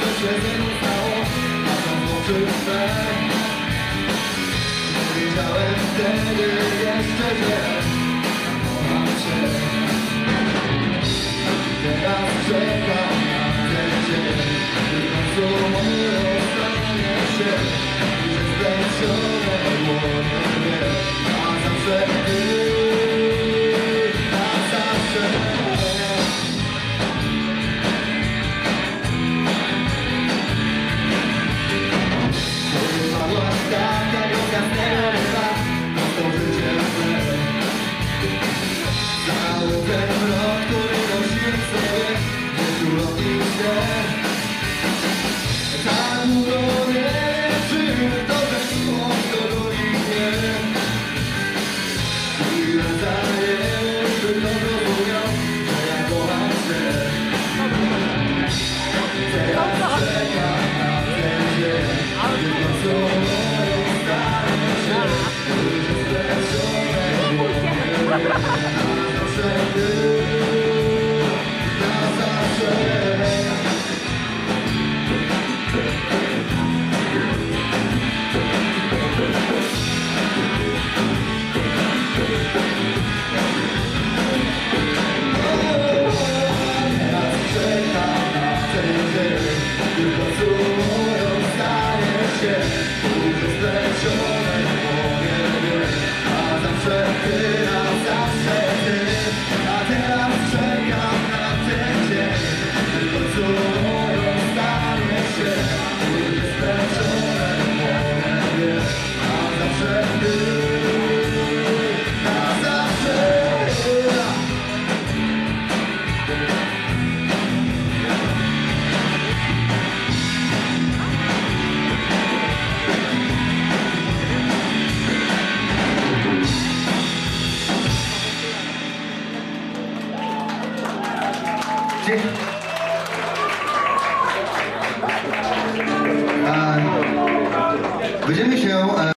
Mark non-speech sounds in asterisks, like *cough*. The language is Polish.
co się z nim stało A tam oczy swe Powiedziałem wtedy jeszcze, że kocham Cię. Yeah. *laughs* 네. Uh, would you show? Uh